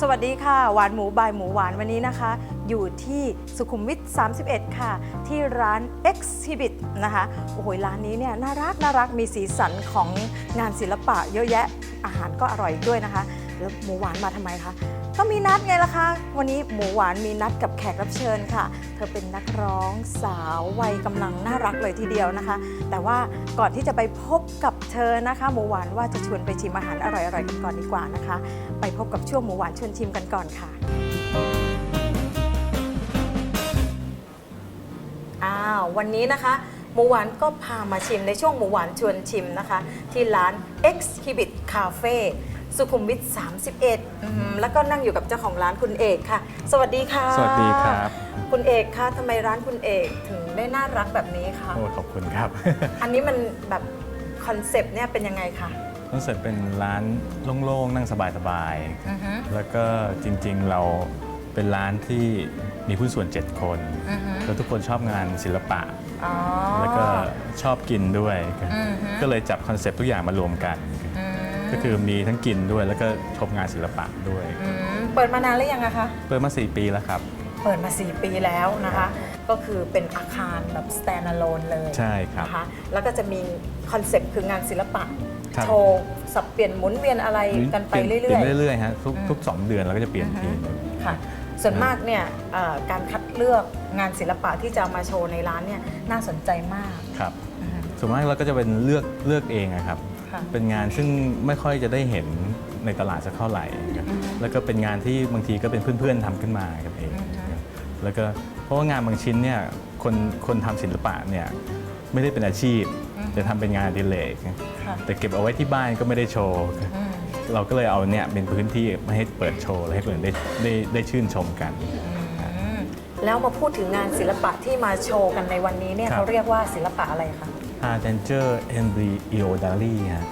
สวัสดีค่ะ หวานหมูบายหมูหวานวันนี้นะคะ อยู่ที่สุขุมวิท 31 ค่ะ ที่ร้าน Exhibit นะคะ โอ้โหร้านนี้เนี่ยน่ารักน่ารักมีสีสันของงานศิลปะเยอะแยะอาหารก็อร่อยด้วยนะคะ แล้วหมูหวานมาทำไมคะ ก็มีนัดไงล่ะคะ วันนี้หมูหวานมีนัดกับแขกรับเชิญค่ะ เธอเป็นนักร้องสาววัยกำลังน่ารักเลยทีเดียวนะคะ แต่ว่าก่อนที่จะไปพบกับเธอนะคะ หมูหวานว่าจะชวนไปชิมอาหารอร่อยๆกันก่อนดีกว่านะคะ ไปพบกับช่วงหมูหวานชวนชิมกันก่อนค่ะอ้าววันนี้นะคะ หมูหวานก็พามาชิมในช่วงหมูหวานชวนชิมนะคะ ที่ร้าน Exhibit Cafe สุขุมวิท31อืมแล้วก็นั่งอยู่กับเจ้าของร้านคุณเอกค่ะ สวัสดีค่ะสวัสดีครับ คุณเอกคะทำไมร้านคุณเอกถึงได้น่ารักแบบนี้คะโอ้ขอบคุณครับ อันนี้มันแบบคอนเซปต์เนี่ยเป็นยังไงคะคอนเซ็ปต์เป็นร้านโล่งๆ นั่งสบายอือฮึๆ แล้วก็จริงๆเราเป็นร้านที่มีผู้นส่วน 7 คน อือฮึแล้วทุกคนชอบงานศิลปะ อ๋อ แล้วก็ชอบกินด้วย อือฮึ ก็เลยจับคอนเซ็ปต์ทุกอย่างมารวมกันอืม ก็คือมีทั้งกินด้วยแล้วก็ชมงานศิลปะด้วย อืมเปิดมานานหรือยังอะคะ เปิดมา 4 ปีแล้วครับ เปิดมา 4 ปีแล้วนะคะ ก็คือเป็นอาคารแบบ stand alone เลยใช่ครับนะคะ แล้วก็จะมีคอนเซปต์คืองานศิลปะ ครับ โชว์ สับเปลี่ยนหมุนเวียนอะไรกันไปปลี่ยเรื่อยปลี่นเรื่อยๆฮะทุกอืมทุกสองเดือนเราก็จะเปลี่ยนทีมๆค่ะ ส่วนมากเนี่ยเอ่อการคัดเลือกงานศิลปะที่จะเอามาโชว์ในร้านเนี่ยน่าสนใจมากครับ อืมส่วนมากเราก็จะเป็นเลือกเลือกเองอะครับ ค่ะ เป็นงานซึ่งไม่ค่อยจะได้เห็นในตลาดสักเท่าไหร่ครับอืมแล้วก็เป็นงานที่บางทีก็เป็นเพื่อนๆทำขึ้นมากันเองอืมครับแล้วก็เพราะว่างานบางชิ้นเนี่ยคนคนทำศิลปะเนี่ยไม่ได้เป็นอาชีพ อืมจะทำเป็นงานอดิเลกค่ะแต่เก็บเอาไว้ที่บ้านก็ไม่ได้โชว์ อืมเราก็เลยเอาเนี่ยเป็นพื้นที่มาให้เปิดโชว์และให้คนอื่นได้ได้ได้ชื่นชมกันอืมแล้วมาพูดถึงงานศิลปะที่มาโชว์กันในวันนี้เนี่ยครับ เขาเรียกว่าศิลปะอะไรคะ Art Danger Embryodary ฮะ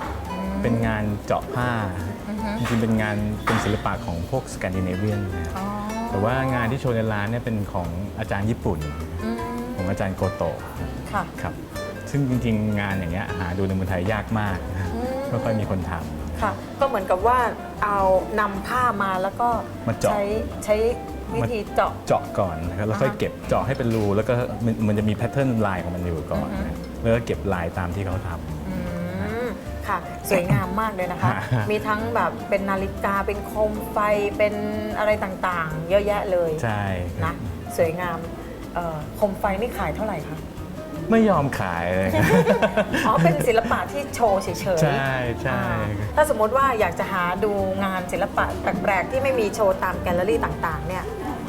เป็นงานเจาะผ้าอือฮึจริงๆเป็นงานเป็นศิลปะของพวกสแกนดิเนเวียนนะอ๋อแต่ว่างานที่โชว์ในร้านเนี่ยเป็นของอาจารย์ญี่ปุ่นอืมของอาจารย์โกโตะค่ะครับซึ่งจริงๆ งานอย่างเงี้ยหาดูในเมืองไทยยากมากนะอืมไม่ค่อยมีคนทค่ะก็เหมือนกับว่าเอานำผ้ามาแล้วก็มาเจาะใช้ใช้วิธีเจาะำเจาะก่อนนะครับแล้วค่อยอ่าฮะเก็บเจาะให้เป็นรูแล้วก็มันมันจะมีแพทเทิร์นลายของมันอยู่ก่อนอือฮึนะ แล้วก็เก็บลายตามที่เขาทอืมค่ะ สวยงามมากเลยนะคะ ฮะ มีทั้งแบบเป็นนาฬิกาเป็นโคมไฟเป็นอะไรต่างๆ เยอะแยะเลยำใช่ครับ นะสวยงามเอ่อโคมไฟนี่ขายเท่าไหร่คะไม่ยอมขายเลยครับ อ๋อ เป็นศิลปะที่โชว์เฉยๆใช่ใช่ อ่าถ้าสมมติว่าอยากจะหาดูงานศิลปะแปลกๆ ที่ไม่มีโชว์ตามแกลเลอรี่ต่างๆเนี่ย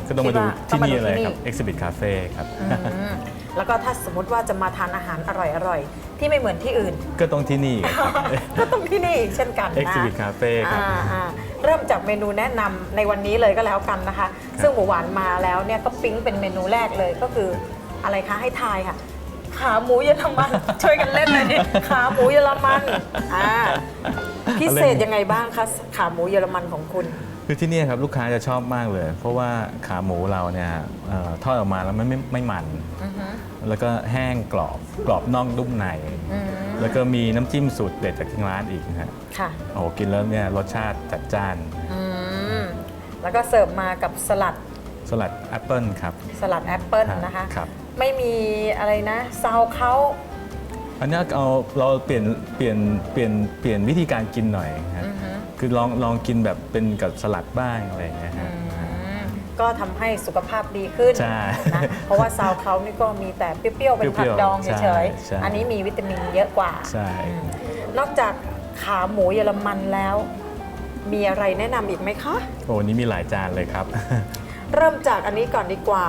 ก็ต้องมาดูคิดว่าที่นี่ต้องมาดูเลยที่ครับนี่ Exhibit Cafe ครับ อืมแล้วก็ถ้าสมมติว่าจะมาทานอาหารอร่อยๆ ที่ไม่เหมือนที่อื่น ก็ต้องที่นี่ครับ ก็ต้องที่นี่อีกเช่นกันนะ Exhibit Cafe ครับ อ่าอ่าเริ่มจากเมนูแนะนำในวันนี้เลยก็แล้วกันนะคะ ซึ่งหมูหวานมาแล้วเนี่ยก็ปิ๊งเป็นเมนูแรกเลยก็คืออะไรคะให้ทายค่ะ ขาหมูเยอรมัน ช่วยกันเล่นเลยดิขาหมูเยอรมันอ่าพิเศษยังไงบ้างคะขาหมูเยอรมันของคุณ คือที่เนี่ยครับลูกค้าจะชอบมากเลย เพราะว่าขาหมูเราเนี่ยเอ่อทอดออกมาแล้วไม่ไม่ไม่มัน อือฮึแล้วก็แห้งกรอบกรอบนอกนุ่มใน อืมแล้วก็มีน้ำจิ้มสูตรเด็ดจากทางร้านอีกนะฮะค่ะ โอ้โหกินแล้วเนี่ยรสชาติจัดจ้าน อืม แล้วก็เสิร์ฟมากับสลัดสลัดแอปเปิลครับสลัดแอปเปิลนะคะ ครับ ไม่มีอะไรนะซาวเขา อันเนี้ยเอาเราเปลี่ยนเปลี่ยนเปลี่ยนเปลี่ยนวิธีการกินหน่อยฮะอือฮึ คือลองลองกินแบบเป็นกับสลัดบ้างอะไรอย่างเงี้ยฮะอืมก็ทำให้สุขภาพดีขึ้นใช่นะเพราะว่าซาวเขานี่ก็มีแต่เปรี้ยวๆ เป็นผักดองเปรี้ยวๆเฉยใช่ ๆ อันนี้มีวิตามินเยอะกว่า ใช่อืมนอกจากขาหมูเยอรมันแล้ว มีอะไรแนะนำอีกไหมคะ โอ้นี่มีหลายจานเลยครับ เริ่มจากอันนี้ก่อนดีกว่า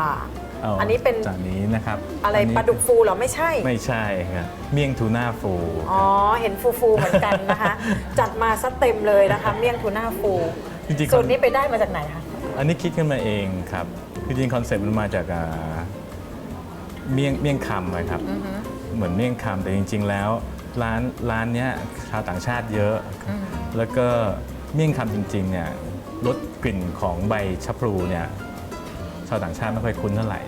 าอันนี้เป็นจานนี้นะครับอะไรนนี้ปลาดุกฟูเหรอไม่ใช่ ไม่ใช่ครับเมี่ยงทูน่าฟูอ๋อ เห็นฟูๆเหมือนกันนะคะ จัดมาซะเต็มเลยนะคะ เมี่ยงทูน่าฟูจริงๆสูตรนี้ไปได้มาจากไหนคะ อันนี้คิดขึ้นมาเองครับคือจริงๆคอนเซ็ปต์มันมาจากอ่าเมี่ยงเมี่ยงคำนะครับอือฮึเหมือนเมี่ยงคำแต่จริง ๆ แล้วร้านร้านเนี้ยชาวต่างชาติเยอะอืมแล้วก็เมี่ยงคำจริงๆเนี่ยรสกลิ่นของใบชะพลูเนี่ยชาวต่างชาติไม่ค่อยคุ้นเท่าไหร่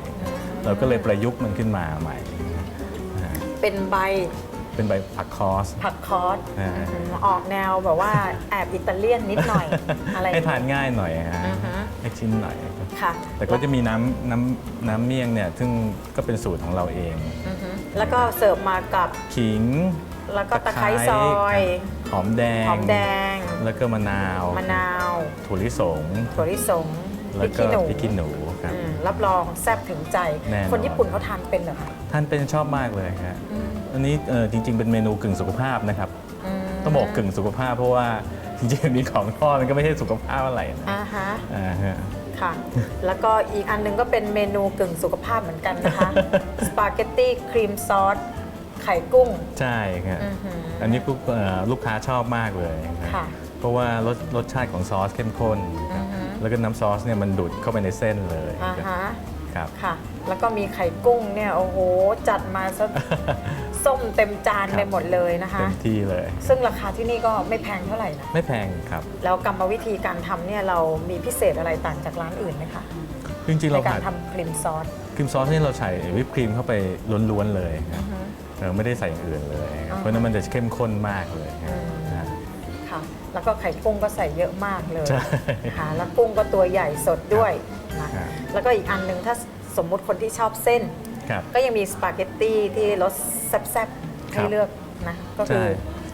เราก็เลยประยุกต์มันขึ้นมาใหม่นะฮะเป็นใบเป็นใบผักคอส ผักคอสอ่า อืมออกแนวแบบว่าแอบอิตาเลียนนิดหน่อยอะไรอย่ให้งทานเงี้ยง่ายหน่อยฮะอือฮึให้ชิ้นหน่อยค่ะแต่ก็จะมีน้ำน้ำน้ำเมี่ยงเนี่ยซึ่งก็เป็นสูตรของเราเอง อือฮึแล้วก็เสิร์ฟมากับ ขิงแล้วก็ตะไคร้ซอย หอมแดง หอมแดง แล้วก็มะนาว มะนาว ถั่วลิสงถั่วลิสงพแล้ริวกก็ขี้หนูพริกขี้หนูครับอืม รับรองแซ่บถึงใจ แน่นอน คนญี่ปุ่นเขาทานเป็นเหรอคะท่านเป็นชอบมากเลยครับอืมอันนี้เอ่อจริง ๆ เป็นเมนูกึ่งสุขภาพนะครับ มต้องบอกกึ่งสุขภาพเพราะว่าจริงๆอันนี้ของทอดมันก็ไม่ใช่สุขภาพอะไรนะอ่าฮะ อ่าฮะ ค่ะ แล้วก็อีกอันหนึงก็เป็นเมนูกึ่งสุขภาพเหมือนกันนะคะ สปาเกตตี้ครีมซอสไข่กุ้ง ใช่ครับอือหืออัอันนี้ลูกเอ่อลูกค้าชอบมากเลยครับค่ะ เพราะว่ารสรสชาติของซอสเข้มข้นครับอือหือ แล้วก็น้ำซอสเนี่ยมันดูดเข้าไปในเส้นเลยอ่าฮะครับ ค่ะ แล้วก็มีไข่กุ้งเนี่ยโอ้โหจัดมาซะ ส้มเต็มจานครับไปหมดเลยนะคะ เต็มที่เลย ซึ่งราคาที่นี่ก็ไม่แพงเท่าไหร่นะไม่แพงครับ แล้วกรรมวิธีการทำเนี่ยเรามีพิเศษอะไรต่างจากร้านอื่นไหมคะจริงๆในเราการผัดทำครีมซอส ครีมซอสนี่เราใส่วิปครีมเข้าไปล้วนๆเลยครับเออไม่ได้ใส่อย่างอื่นเลยครับอ่าเพราะฉะนั้นมันจะเข้มข้นมากเลยคอืรับมนะฮะ ค่ะ แล้วก็ไข่กุ้งก็ใส่เยอะมากเลยใช่ค่ะแล้วกุ้งก็ตัวใหญ่สดด้วยนะครับแล้วก็อีกอันหนึ่งถ้าสมมุติคนที่ชอบเส้น ครับ ก็ยังมีสปาเกตตี้ที่รสแซ่บๆครัให้บเลือกนะ ก็คืใช่อ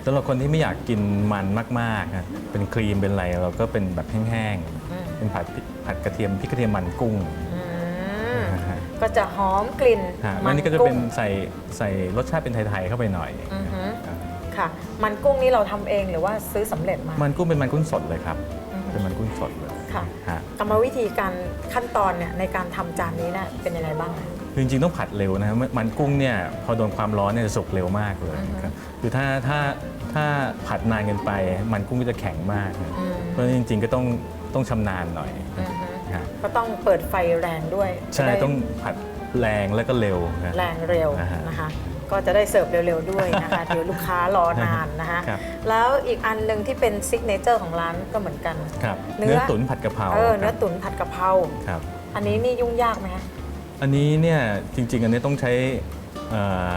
สำหรับคนที่ไม่อยากกินมันมากๆนะเป็นครีมเป็นอะไรเราก็เป็นแบบแห้งอืม ๆเป็นผัดพริกผัดกระเทียมพริกกระเทียมมันกุ้งอืมนะฮะก็จะหอมกลิ่นฮะมัอันนนี้ก็จะกุ้เป็นง ใส่ใส่รสชาติเป็นไทยๆเข้าไปหน่อยอือฮึอ่า ค่ะ มันกุ้งนี่เราทำเองหรือว่าซื้อสำเร็จมา มันกุ้งเป็นมันกุ้งสดเลยครับ อือฮึเป็นมันกุ้งสดเลยค่ะฮะกรรมวิธีการขั้นตอนเนี่ยในการทำจานนี้เนี่ยเป็นยังไงบ้างคะ คือจริงๆต้องผัดเร็วนะครับมันกุ้งเนี่ยพอโดนความร้อนเนี่ยจะสุกเร็วมากเลยอือฮึครับคือถ้าถ้าถ้าผัดนานเกินไป มันกุ้งก็จะแข็งมากนะอืม เพราะฉะนั้นจริง ๆก็ต้องต้องชำนาญหน่อยอือฮึฮะก็ต้องเปิดไฟแรงด้วยใช่จะได้ต้องผัดแรงแล้วก็เร็วนะ แรงเร็วอ่าฮะ นะคะ ก็จะได้เสิร์ฟเร็วๆด้วยนะคะเดี๋ยวลูกค้ารอนานนะคะครับ แล้วอีกอันหนึ่งที่เป็นซิกเนเจอร์ของร้านก็เหมือนกัน ครับเนื้อ เนื้อตุ๋นผัดกะเพราเออคเนื้รัอบตุ๋นผัดกะเพราครับ อันนี้นี่ยุ่งยากไหมคะอันนี้เนี่ยจริง ๆ อันนี้ต้องใช้เอ่อ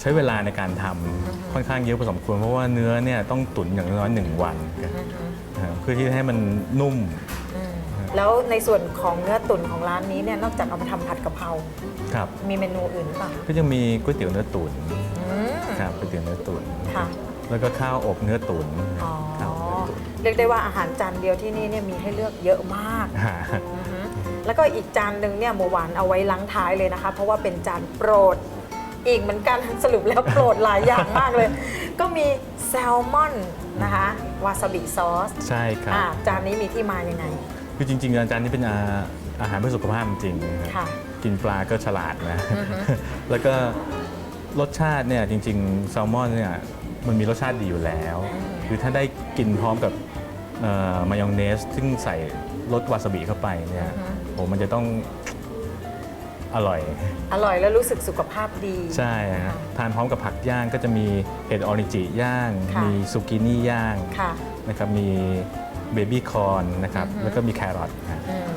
ใช้เวลาในการทำค่อนข้างเยอะพอสมควรเพราะว่าเนื้อเนี่ยต้องตุ๋นอย่างน้อยหนึ่งวันครับอือฮึ นะฮะเพื่อที่ให้มันนุ่มอืม แล้วในส่วนของเนื้อตุ๋นของร้านนี้เนี่ยนอกจากเอามาทำผัดกะเพรา ครับ มีเมนูอื่นหรือเปล่าก็จะมีก๋วยเตี๋ยวเนื้อตุ๋นอืม ครับก๋วยเตี๋ยวเนื้อตุ๋นค่ะ แล้วก็ข้าวอบเนื้อตุ๋นอ๋อ ข้าวอบเนื้อตุ๋นเรียกได้ว่าอาหารจานเดียวที่นี่เนี่ยมีให้เลือกเยอะมากฮะอือฮึแล้วก็อีกจานหนึ่งเนี่ยหมูหวานเอาไว้ล้างท้ายเลยนะคะ เพราะว่าเป็นจานโปรด อีกเหมือนกัน สรุปแล้วโปรดหลายอย่างมากเลย ก็มีแซลมอนนะคะวาซาบิซอสใช่ครับ อ่าจานนี้มีที่มายังไง คือจริงๆอาจารย์นี่เป็นอาอาหารเพื่อสุขภาพจริงๆนะครับค่ะ กินปลาก็ฉลาดนะ อือฮึ แล้วก็รสชาติเนี่ยจริงๆแซลมอนเนี่ยมันมีรสชาติดีอยู่แล้ว คือถ้าได้กินพร้อมกับเอ่อมายองเนส ซึ่งใส่รสวาซาบิเข้าไปเนี่ยโหมันจะต้องอร่อย อร่อยแล้วรู้สึกสุขภาพดี ใช่ฮะทานพร้อมกับผักย่างก็จะมีเห็ดออริจิย่าง ค่ะ มีซูกินี่ย่างค่ะ นะครับมี เบบี้คอนนะครับแล้วก็มีแครอทนะอืม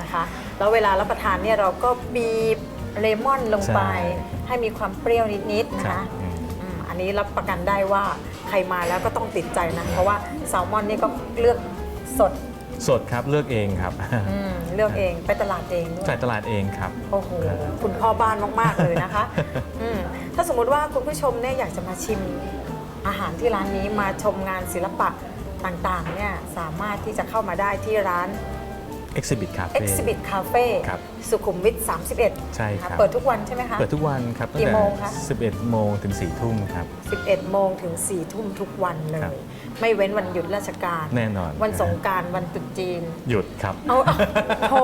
นะคะแล้วเวลารับประทานเนี่ยเราก็บีบเลมอนลงไปใช่ให้มีความเปรี้ยวนิดๆนะครัคะ บอืม อืมอันนี้รับประกันได้ว่าใครมาแล้วก็ต้องติดใจนะ เพราะว่าแซลมอนนี่ก็เลือกสดสดครับเลือกเองครับอืมเลือกเองไปตลาดเองด้วยจ่ายตลาดเองครับ โอ้โหคุณพ่อบ้านมากๆเลยนะคะอืมถ้าสมมุติว่าคุณผู้ชมเนี่ยอยากจะมาชิมอาหารที่ร้านนี้มาชมงานศิลปะ ต่างๆเนี่ยสามารถที่จะเข้ามาได้ที่ร้าน Exhibit Cafe Exhibit Cafe ครับสุขุมวิท 31ใช่ครับนะะเปิดทุกวันใช่ไหมคะ เปิดทุกวันครับตั้งกี่แต่โมงคะ 11 โมงถึง 4 ทุ่มครับ 11 โมงถึง 4 ทุ่มทุกวันเลครับยไม่เว้นวันหยุดราชการ แน่นอนวันสงกรารวันตรุษจีน หยุดครับ เอาโถ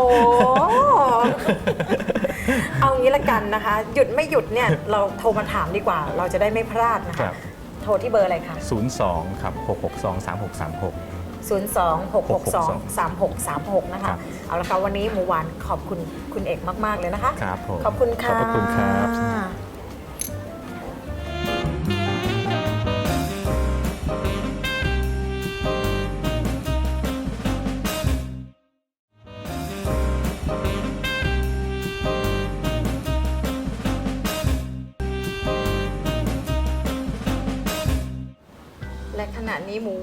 เอางี้ละกันนะคะ หยุดไม่หยุดเนี่ย เราโทรมาถามดีกว่า เราจะได้ไม่พลาดนะครัคะ บ โทรที่เบอร์อะไรคะ02ครับ662 3636 026623636 นะคะ ครับ เอาละค่ะวันนี้หมูหวานขอบคุณคุณเอกมาก ๆ เลยนะคะ ครับผมขอบคุณค่ะ ขอบพระคุณครับค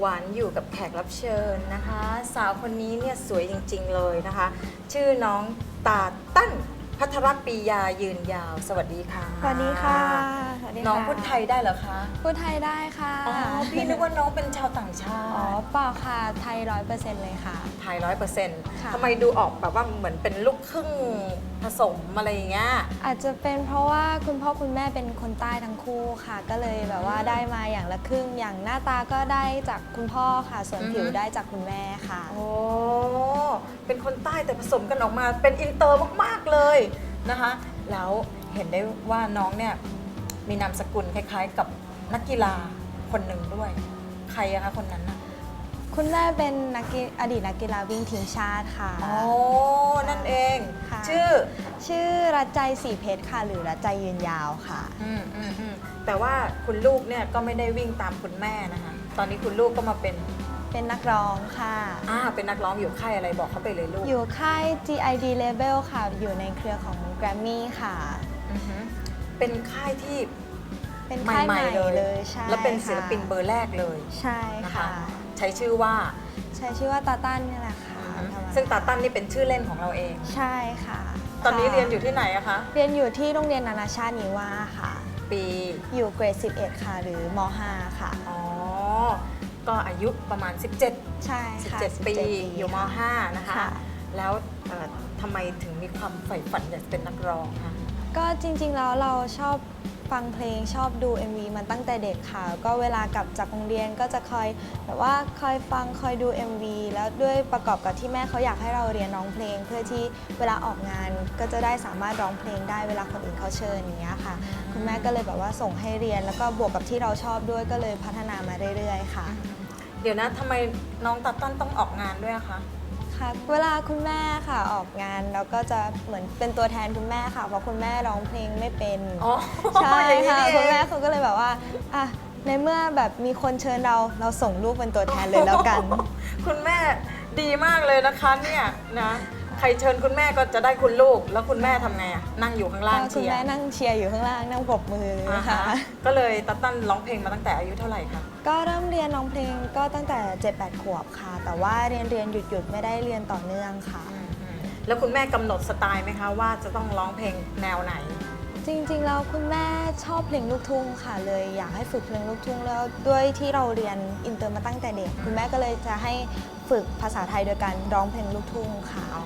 หวานอยู่กับแขกรับเชิญนะคะ สาวคนนี้เนี่ยสวยจริง ๆ เลยนะคะ ชื่อน้องตาตั้น พัทรปียายืนยาว สวัสดีค่ะสวัสดีค่ะสวัสดีค่ะน้องพูดไทยได้เหรอคะพูดไทยได้ค่ะอ๋อพี่นึกว่าน้องเป็นชาวต่างชาอ๋อติเปล่าค่ะไทยร้อยเปอร์เซ็นต์เลยค่ะ ไทยร้อยเปอร์เซ็นต์ค่ะทำไมดูออกแบบว่าเหมือนเป็นลูกครึ่งผสมอะไรอย่างเงี้ยอาจจะเป็นเพราะว่าคุณพ่อคุณแม่เป็นคนใต้ทั้งคู่ค่ะ ก็เลยแบบว่าได้มาอย่างละครึ่งอย่างหน้าตาก็ได้จากคุณพ่อค่ะ ส่วนอือฮึผิวได้จากคุณแม่ค่ะโอ้เป็นคนใต้แต่ผสมกันออกมาเป็นอินเตอร์มากๆเลย นะคะ แล้วเห็นได้ว่าน้องเนี่ยมีนามสกุลคล้าย ๆ กับนักกีฬาคนหนึ่งด้วย ใครอะคะคนนั้นนะคุณแม่เป็นนักกีอดีตนักกีฬาวิ่งทีมชาติค่ะ โอ้นั่นเอง ค่ะ ชื่อ ชื่อรัจใจสีเพชรค่ะ หรือรัจใจยืนยาวค่ะ อืมอืมอืมแต่ว่าคุณลูกเนี่ยก็ไม่ได้วิ่งตามคุณแม่นะคะ ตอนนี้คุณลูกก็มาเป็น เป็นนักร้องค่ะ อ่าเป็นนักร้องอยู่ค่ายอะไรบอกเขาไปเลยลูกอยู่ค่าย GID Label ค่ะ อยู่ในเครือของ Grammy ค่ะ อือฮึเป็นค่ายที่เป็นค่ายใหม่ๆเลยเลยใช่และเป็นศิลปินค่ะเบอร์แรกเลยใช่นะคะค่ะใช้ชื่อว่าใช้ชื่อว่าตาตันนี่แหละค่ะอือฮึธรรมดซึ่งตาตั้นนี่เป็นชื่อเล่นของเราเอง ใช่ค่ะตอนนี้ค่ะเรียนอยู่ที่ไหนอะคะ เรียนอยู่ที่โรงเรียนนานาชาตินิวาค่ะ ปี อยู่เกรด11 ค่ะ หรือม 5 ค่ะ อ๋อ ก็อายุประมาณ 17 ใช่ค่ะ17 ปีอยู่ม5นะคะ ค่ะ แล้วเอ่อทำไมถึงมีความใฝ่ฝันอยากเป็นนักร้องคะ ก็จริงๆ แล้วเราชอบฟังเพลงชอบดู MV มันตั้งแต่เด็กค่ะ ก็เวลากลับจากโรงเรียนก็จะคอยแบบว่าคอยฟังคอยดู MV แล้วด้วยประกอบกับที่แม่เขาอยากให้เราเรียนร้องเพลง เพื่อที่เวลาออกงานก็จะได้สามารถร้องเพลงได้เวลาคนอื่นเขาเชิญอย่างเงี้ยค่ะ คุณแม่ก็เลยแบบว่าส่งให้เรียนแล้วก็บวกกับที่เราชอบด้วยก็เลยพัฒนามาเรื่อยๆ ค่ะ เดี๋ยวนะทำไมน้องตาตั้นต้องออกงานด้วยอะคะ ค่ะเวลาคุณแม่ค่ะออกงานเราก็จะเหมือนเป็นตัวแทนคุณแม่ค่ะ เพราะคุณแม่ร้องเพลงไม่เป็นอ๋อใช่อย่างนี้ค่ะนี่เอง คุณแม่เขาก็เลยแบบว่าอะในเมื่อแบบมีคนเชิญเราเราส่งลูกเป็นตัวแทนเลยแล้วกัน คุณแม่ดีมากเลยนะคะเนี่ยนะ ใครเชิญคุณแม่ก็จะได้คุณลูก แล้วคุณแม่ทำไงอะนั่งอยู่ข้างล่างคุเชีณยแม่ร์นั่งเชียร์อยู่ข้างล่างนั่งปรบมืออ่าค่ะฮะก็เลยตาตั้นร้องเพลงมาตั้งแต่อายุเท่าไหร่คะก็เริ่มเรียนร้องเพลงก็ตั้งแต่ 7-8 ขวบค่ะ แต่ว่าเรียนเรียนหยุดหยุดๆไม่ได้เรียนต่อเนื่องค่ะ แล้วคุณแม่กำหนดสไตล์ไหมคะว่าจะต้องร้องเพลงแนวไหน จริงๆ แล้วคุณแม่ชอบเพลงลูกทุ่งค่ะ เลยอยากให้ฝึกเพลงลูกทุ่งแล้วด้วยที่เราเรียนอินเตอร์มาตั้งแต่เด็ก คุณแม่ก็เลยจะให้ฝึกภาษาไทยโดยการร้องเพลงลูกทุ่งค่ะ อ๋อ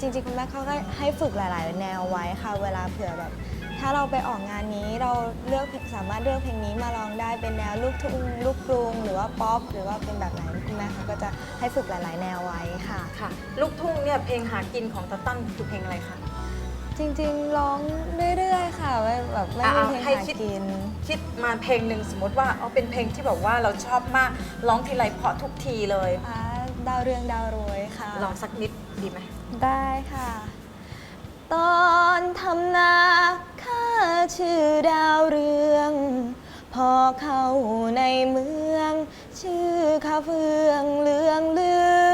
จริงๆคุณแม่เขาก็ให้ฝึกหลาย ๆ แนวไว้ค่ะ เวลาเผื่อแบบ ถ้าเราไปออกงานนี้เราเลือกเพลงสามารถเลือกเพลงนี้มาร้องได้เป็นแนวลูกทุ่งลูกกรุงหรือว่าป๊อปหรือว่าเป็นแบบไหนคุณแม่เขาก็จะให้ฝึกหลาย ๆ แนวไว้ค่ะ ค่ะ ลูกทุ่งเนี่ยเพลงหากินของตาตั้นคือเพลงอะไรคะ จริงๆร้องเรื่อยๆค่ะไม่แบบไม่มีเพลงอะให้หาคิด กิน คิดมาเพลงหนึ่งสมมติว่าเอาเป็นเพลงที่แบบว่าเราชอบมากร้องทีไรเพราะทุกทีเลย อ่าดาวเรืองดาวรวย ค่ะ ลองสักนิดดีไหม ได้ค่ะ ตอนทำนาข้าชื่อดาวเรือง พอเข้าในเมือง ชื่อข้าเฟืองเลืองเลือ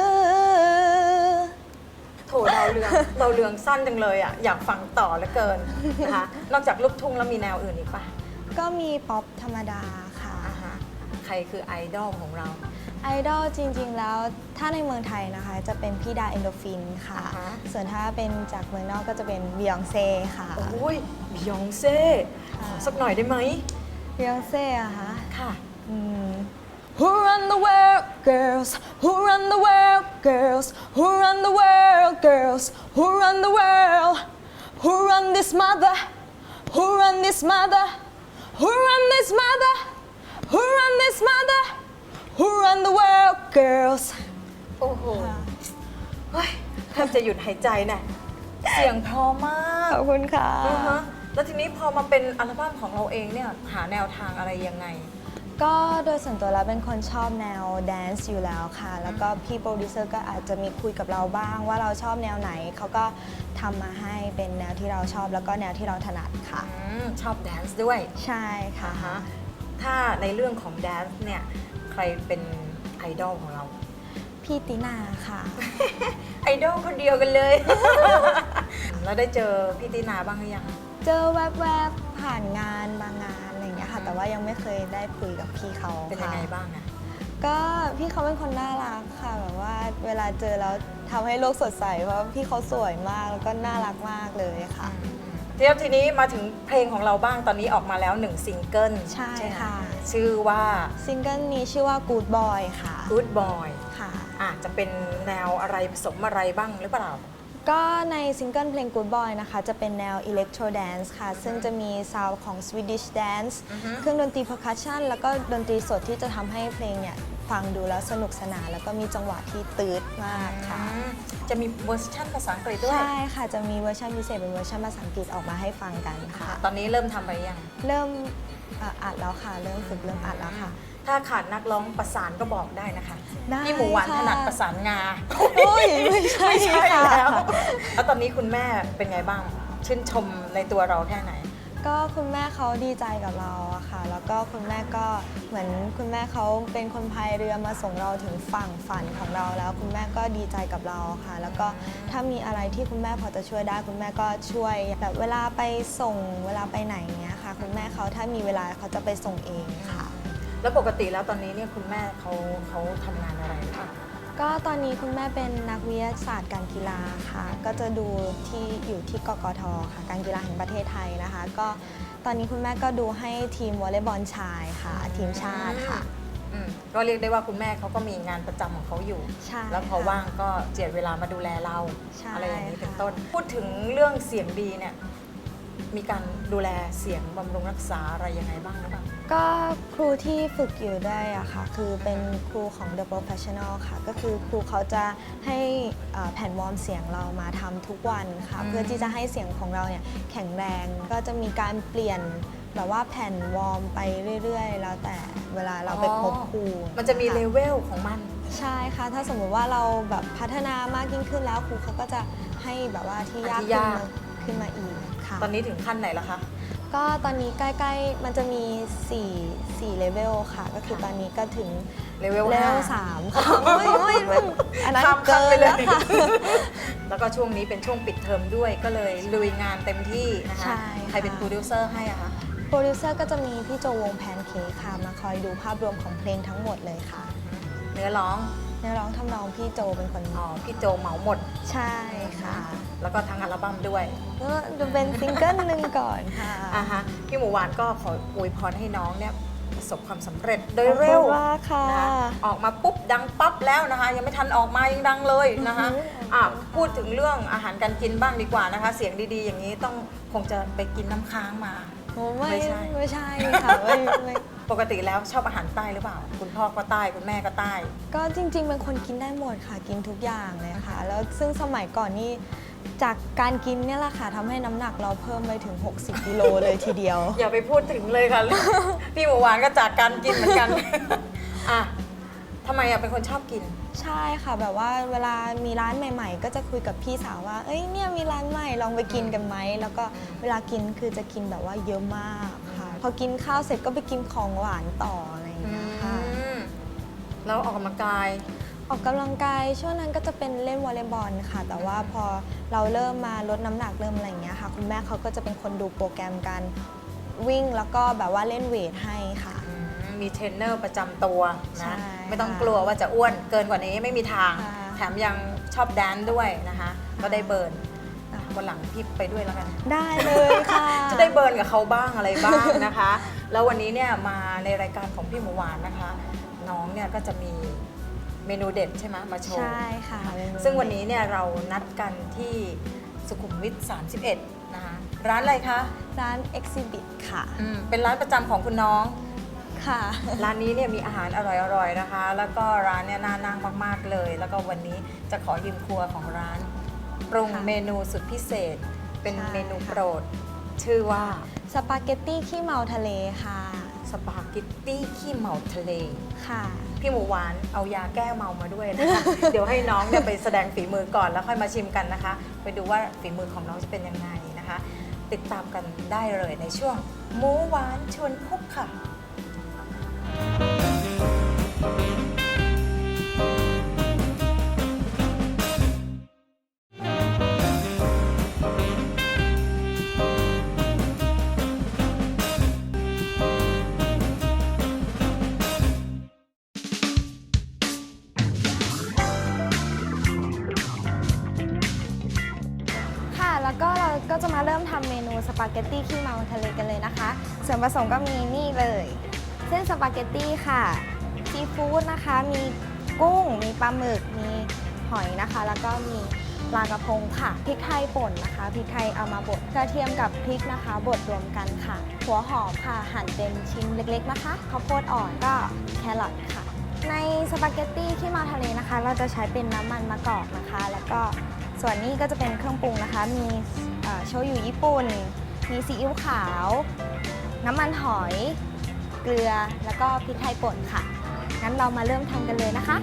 โถดาวเรือง ดาวเรืองสั้นจังเลยอะ อยากฟังต่อเหลือเกินนะคะ นอกจากลูกทุ่งแล้วมีแนวอื่นอีกปะก็มีป๊อปธรรมดาค่ะ อ่าฮะ ใครคือไอดอลของเรา ไอดอลจริงๆ แล้วถ้าในเมืองไทยนะคะจะเป็นพี่ดาเอนโดฟินค่ะ อ่าฮะ ส่วนถ้าเป็นจากเมืองนอกก็จะเป็นบิยองเซ่ค่ะโอ้ยบิยองเซ่ขอสักหน่อยได้ไหมบิยองเซ่อะคะค่ะ อืม Who run the world, girls? Who run the world, girls? Who run the world, girls? Who run the world? Who run this mother? Who run this mother? Who run this mother? Who run this mother? Who run the world, girls? โอ้โหเฮ้ยแทบจะหยุดหายใจน่ะเสียงเพราะมากขอบคุณค่ะอ่าฮะแล้วทีนี้พอมาเป็นอัลบั้มของเราเองเนี่ย หาแนวทางอะไรยังไง ก็โดยส่วนตัวแล้วเป็นคนชอบแนวแดนซ์อยู่แล้วค่ะ แล้วก็พี่โปรดิวเซอร์ก็อาจจะมีคุยกับเราบ้าง ว่าเราชอบแนวไหน เขาก็ทำมาให้เป็นแนวที่เราชอบแล้วก็แนวที่เราถนัดค่ะ อืม ชอบแดนซ์ด้วยใช่ค่ะ อ่าฮะถ้าในเรื่องของแดนซ์เนี่ย ใครเป็นไอดอลของเรา พี่ตินาค่ะ ไอดอลคนเดียวกันเลย แล้วได้เจอพี่ตินาบ้างหรือยัง เจอแวบๆผ่านงานบางงานอะไรอย่างเงี้ยค่ะ แต่ว่ายังไม่เคยได้คุยกับพี่เขาเป็นยังไงค่ะบ้างอะก็พี่เขาเป็นคนน่ารักค่ะ แบบว่าเวลาเจอแล้วทำให้โลกสดใสเพราะว่าพี่เขาสวยมากแล้วก็น่ารักมากเลยค่ะ เดี๋ยวทีนี้มาถึงเพลงของเราบ้างตอนนี้ออกมาแล้วหนึ่งซิงเกิลใช่ไหมค่ะ ชื่อว่าซิงเกิลนี้ชื่อว่า Good Boy ค่ะ Good Boy ค่ะ อาจจะเป็นแนวอะไรผสมอะไรบ้างหรือเปล่า ก็ในซิงเกิลเพลง Good Boy นะคะ จะเป็นแนว Electro Dance ค่ะ ซึ่งจะมีซาวด์ของ Swedish Dance อือฮึเครื่องดนตรี percussion แล้วก็ดนตรีสดที่จะทำให้เพลงเนี่ย ฟังดูแล้วสนุกสนาน แล้วก็มีจังหวะที่ตืดมากค่ะอืมจะมีเวอร์ชันภาษาอังกฤษด้วย ใช่ค่ะ จะมีเวอร์ชันพิเศษเป็นเวอร์ชันภาษาอังกฤษออกมาให้ฟังกันค่ะ ตอนนี้เริ่มทำไปยัง เริ่มเอ่ออัดแล้วค่ะ เริ่มฝึกเริ่มอัดแล้วค่ะ ถ้าขาดนักร้องประสานก็บอกได้นะคะได้พี่หมูหวานค่ะ ถนัดประสานงา โอ้ยไม่ใช่ไม่ใช่ค่ะ แล้วแล้วตอนนี้คุณแม่เป็นไงบ้าง ชื่นชมในตัวเราแค่ไหน ก็คุณแม่เขาดีใจกับเราอะค่ะ แล้วก็คุณแม่ก็เหมือนคุณแม่เขาเป็นคนพายเรือมาส่งเราถึงฝั่งฝันของเราแล้ว คุณแม่ก็ดีใจกับเราค่ะ แล้วก็ถ้ามีอะไรที่คุณแม่พอจะช่วยได้ คุณแม่ก็ช่วยแบบเวลาไปส่งเวลาไปไหนเงี้ยค่ะ คุณแม่เขาถ้ามีเวลาเขาจะไปส่งเองค่ะ แล้วปกติแล้วตอนนี้เนี่ยคุณแม่เขาเขาทำงานอะไรหรือเปล่าก็ตอนนี้คุณแม่เป็นนักวิทยาศาสตร์การกีฬาค่ะ ก็จะดูที่อยู่ที่กกทค่ะ การกีฬาแห่งประเทศไทยนะคะ ก็ตอนนี้คุณแม่ก็ดูให้ทีมวอลเลย์บอลชายค่ะ ทีมชาติค่ะ อืมก็เรียกได้ว่าคุณแม่เขาก็มีงานประจำของเขาอยู่ ใช่แล้วพอค่ะ ว่างก็เจียดเวลามาดูแลเรา ใช่อะไรอย่างนี้เป็นค่ะต้น พูดถึงเรื่องเสียงดีเนี่ยมีการดูแลเสียงบำรุงรักษาอะไรยังไงบ้างหรือเปล่า ก็ครูที่ฝึกอยู่ได้อะค่ะ คือเป็นครูของ The Professional ค่ะ ก็คือครูเขาจะให้เอ่อแผ่นวอร์มเสียงเรามาทำทุกวันค่ะอืมเพื่อที่จะให้เสียงของเราเนี่ยแข็งแรงก็จะมีการเปลี่ยนแบบว่าแผ่นวอร์มไปเรื่อย ๆ แล้วแต่เวลาเราไปพบครู มันจะมีค่เลเวลของมัน ใช่ค่ะ ถ้าสมมุติว่าเราแบบพัฒนามากยิ่งขึ้นแล้วครูเขาก็จะให้แบบว่าที่ยากที่ขึ้นยาก มาขึ้นมาอีกค่ะ ตอนนี้ถึงขั้นไหนแล้วคะ ก็ตอนนี้ใกล้ๆ มันจะมี4 4เลเวลค่ะ ก็คือตอนนี้ก็ถึงเลเวลเลเวลห้า สามค่ะไม่ไม่ไม่อันนั้นข้ามขั้เกินไปนเลแล้วยค่ะ แล้วก็ช่วงนี้เป็นช่วงปิดเทอมด้วยก็เลยลุยงานเต็มที่นะคะใช่ใครเป็นค่ะโปรดิวเซอร์ให้อะคะโปรดิวเซอร์ก็จะมีพี่โจวงแพนเค้กค่ะ มาคอยดูภาพรวมของเพลงทั้งหมดเลยค่ะ เนื้อร้องเนื้อร้องทำนองพี่โจเป็นคนอ๋อพี่โจเหมาหมดใช่ค่ะ แล้วก็ทั้งอัลบั้มด้วยก็จะเป็นซิงเกิลหนึ่งก่อนค่ะอ่าฮะพี่หมูหวานก็ขออวยพรให้น้องเนี่ยประสบความสำเร็จโดยขอบคุณเร็วมากค่ะนะคะออกมาปุ๊บดังปั๊บแล้วนะคะ ยังไม่ทันออกมายังดังเลยนะคะอือหืออ่อะพูดถึงเรื่องอาหารการกินบ้างดีกว่านะคะ เสียงดีๆ อย่างนี้ต้องคงจะไปกินน้ำค้างมาโอ้ไม่ไม่ใช่ไม่ใช่ค่ะไม่ไม่ ปกติแล้วชอบอาหารใต้หรือเปล่า คุณพ่อก็ใต้คุณแม่ก็ใต้ ก็จริงๆเป็นคนกินได้หมดค่ะกินทุกอย่างเลยค่ะ แล้วซึ่งสมัยก่อนนี่จากการกินเนี่ยแหละค่ะทำให้น้ำหนักเราเพิ่มไปถึง 60กิโลเลยทีเดียว อย่าไปพูดถึงเลยค่ะ พี่หมูหวานก็จากการกินเหมือนกัน อะทำไมอะเป็นคนชอบกิน ใช่ค่ะแบบว่าเวลามีร้านใหม่ ๆ ก็จะคุยกับพี่สาวว่า เอ้ยเนี่ยมีร้านใหม่ลองไปกินกันไหมแล้วก็เวลากินคือจะกินแบบว่าเยอะมากค่ะ พอกินข้าวเสร็จก็ไปกินของหวานต่ออะไรอย่างเงี้ยค่ะอืมแล้วออกกำลังกาย ออกกำลังกายช่วงนั้นก็จะเป็นเล่นวอลเลย์บอลค่ะ แต่ว่าพอเราเริ่มมาลดน้ำหนักเริ่มอะไรอย่างเงี้ยค่ะ คุณแม่เขาก็จะเป็นคนดูโปรแกรมการวิ่งแล้วก็แบบว่าเล่นเวทให้ค่ะอืมมีเทรนเนอร์ประจำตัวใช่นะค่ะไม่ต้องกลัวว่าจะอ้วนเกินกว่านี้ไม่มีทาง ค่ะแถมยังชอบแดนซ์ด้วยนะคะ ก็ได้เบิร์นอะ วันหลังพี่ไปด้วยแล้วกัน ได้เลยค่ะ จะได้เบิร์นกับเขาบ้างอะไรบ้างนะคะ แล้ววันนี้เนี่ยมาในรายการของพี่หมูหวานนะคะ น้องเนี่ยก็จะมีเมนูเด็ดใช่ไหมมาโชว์ใช่ค่ะเมนูซึ่งวันนี้เนี่ยเรานัดกันที่สุขุมวิท 31 นะคะ ร้านอะไรคะ ร้าน Exhibit ค่ะอืมเป็นร้านประจำของคุณน้องค่ะ ร้านนี้เนี่ยมีอาหารอร่อยๆนะคะ แล้วก็ร้านเนี่ยน่านั่งมากๆเลย แล้วก็วันนี้จะขอยืมครัวของร้าน ปรุงค่ะเมนูสุดพิเศษ เป็นใช่เมนูค่ะ โปรด ชื่อว่าสปาเกตตี้ขี้เมาทะเลค่ะ สปาเกตตี้ขี้เมาทะเล ค่ะ พี่หมูหวานเอายาแก้เมามาด้วยนะคะ เดี๋ยวให้น้องเนี่ยไปแสดงฝีมือก่อนแล้วค่อยมาชิมกันนะคะ ไปดูว่าฝีมือของน้องจะเป็นยังไงนะคะ ติดตามกันได้เลยในช่วงหมูหวานชวนคุกค่ะ ส่วนผสมก็มีนี่เลย เส้นสปาเกตตี้ค่ะซีฟู้ดนะคะ มีกุ้ง มีปลาหมึก มีหอยนะคะ แล้วก็มีปลากระพงค่ะ พริกไทยป่นนะคะ พริกไทยเอามาบด กระเทียมกับพริกนะคะ บดรวมกันค่ะ หัวหอมค่ะ หั่นเป็นชิ้นเล็กๆนะคะ ข้าวโพดอ่อนก็แครอทค่ะ ในสปาเกตตี้ที่มาทะเลนะคะ เราจะใช้เป็นน้ำมันมะกอกนะคะ แล้วก็ส่วนนี้ก็จะเป็นเครื่องปรุงนะคะ มีโชยุญี่ปุ่น มีซีอิ๊วขาว น้ำมันหอย เกลือแล้วก็พริกไทยป่นค่ะ งั้นเรามาเริ่มทำกันเลยนะคะ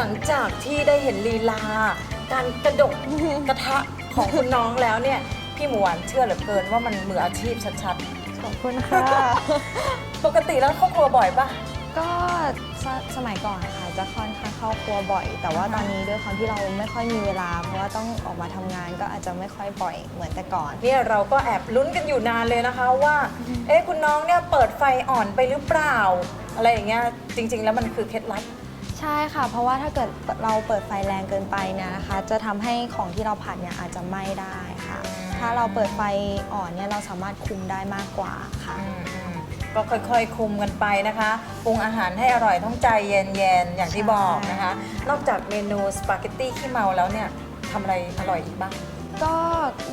หหลังจากที่ได้เห็นลีลา การกระดกกระทะของคุณน้องแล้วเนี่ย พี่หมูหวานเชื่อเหลือเกินว่ามันมืออาชีพชัดขอบคุณค่ะ ๆ ปกติแล้วเข้าครัวบ่อยปะ ก็สสมัยก่อนค่ะจะค่อนข้างเข้าครัวบ่อย แต่ว่าอ่าฮะตอนนี้ด้วยความที่เราไม่ค่อยมีเวลา เพราะว่าต้องออกมาทำงานก็อาจจะไม่ค่อยบ่อยเหมือนแต่ก่อน เนี่ยเราก็แอบลุ้นกันอยู่นานเลยนะคะว่า เอ๊ะคุณน้องเนี่ยเปิดไฟอ่อนไปหรือเปล่า อะไรอย่างเงี้ยจริง ๆ แล้วมันคือเคล็ดลับ ใช่ค่ะ เพราะว่าถ้าเกิดเราเปิดไฟแรงเกินไปเนี่ยนะคะ จะทำให้ของที่เราผัดเนี่ยอาจจะไหม้ได้ค่ะ ถ้าเราเปิดไฟอ่อนเนี่ยเราสามารถคุมได้มากกว่าค่ะ อืมอืมก็ค่อยๆ คุมกันไปนะคะปรุงอาหารให้อร่อยต้องใจเย็นๆ อย่างที่บอกนะคะ นอกจากเมนูสปาเกตตี้ขี้เมาแล้วเนี่ยทำอะไรอร่อยอีกบ้าง ก็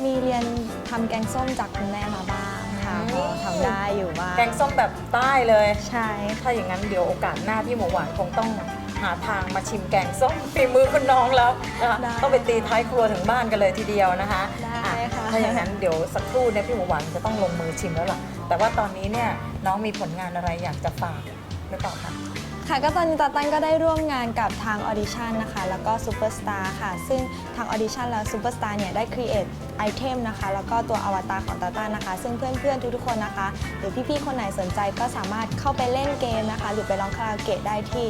มีเรียนทำแกงส้มจากคุณแม่มาบ้างค่ะอืม ก็ทำได้อยู่บ้างแกงส้มแบบใต้เลย ใช่ ถ้าอย่างนั้นเดี๋ยวโอกาสหน้าพี่หมูหวานคงต้อง หาทางมาชิมแกงส้มฝีมือคุณน้องแล้วนะคะต้องไปตีท้ายครัวถึงบ้านกันเลยทีเดียวนะคะได้อะค่ะถ้าอย่างนั้นเดี๋ยวสักครู่เนี่ยพี่หมูหวานจะต้องลงมือชิมแล้วล่ะ แต่ว่าตอนนี้เนี่ยน้องมีผลงานอะไรอยากจะฝากหรือเปล่าคะ ค่ะก็ตอนนี้ตาตั้นก็ได้ร่วมงานกับทางออดิชั่นนะคะ แล้วก็ซูเปอร์สตาร์ค่ะ ซึ่งทางออดิชั่นแล้วซูเปอร์สตาร์เนี่ยได้ครีเอทไอเทมนะคะ แล้วก็ตัวอวตารของตาตั้นนะคะ ซึ่งเพื่อนๆ ทุกๆ คนนะคะ หรือพี่ๆ คนไหนสนใจก็สามารถเข้าไปเล่นเกมนะคะ หรือไปร้องคาราโอเกะได้ที่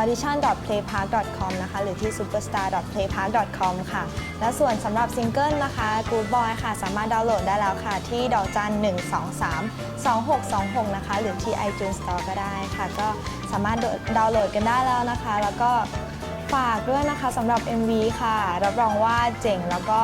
audition.playpark.com นะคะ หรือที่ superstar.playpark.com ค่ะ และส่วนสำหรับซิงเกิลนะคะ Good Boy ค่ะ สามารถดาวน์โหลดได้แล้วค่ะ ที่ดอกจัน 1 2 3 2 6 2 6 นะคะ หรือที่ iTunes Store ก็ได้ค่ะ ก็สามารถดาวน์โหลดกันได้แล้วนะคะ แล้วก็ฝากด้วยนะคะสำหรับ MV ค่ะ รับรองว่าเจ๋งแล้วก็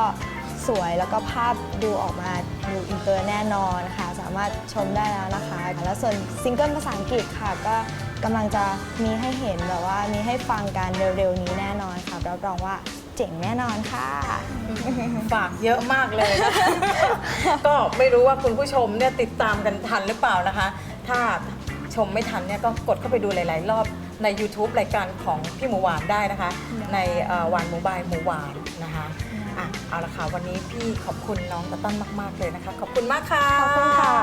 สวยแล้วก็ภาพดูออกมาดูอินเตอร์แน่นอนค่ะ สามารถชมได้แล้วนะคะ แล้วส่วนซิงเกิลภาษาอังกฤษค่ะ ก็กำลังจะมีให้เห็นแบบว่ามีให้ฟังกันเร็วๆนี้แน่นอนค่ะ รับรองว่าเจ๋งแน่นอนค่ะ ฝากเยอะมากเลยนะคะก็ไม่รู้ว่าคุณผู้ชมเนี่ยติดตามกันทันหรือเปล่านะคะ ถ้า ชมไม่ทันเนี่ยก็กดเข้าไปดูหลาย ๆ รอบใน YouTube รายการของพี่หมูหวานได้นะคะ ในเอ่อหวานหมูบายหมูหวานนะคะอะเอาละค่ะวันนี้พี่ขอบคุณน้องตะต้นมาก ๆ เลยนะคะ ขอบคุณมากค่ะขอบคุณค่ะ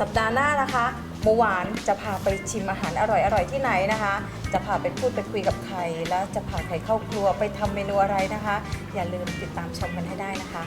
สัปดาห์หน้านะคะหมูหวานจะพาไปชิมอาหารอร่อย ๆ ที่ไหนนะคะ จะพาไปพูดไปคุยกับใคร แล้วจะพาใครเข้าครัวไปทำเมนูอะไรนะคะ อย่าลืมติดตามชมกันให้ได้นะคะ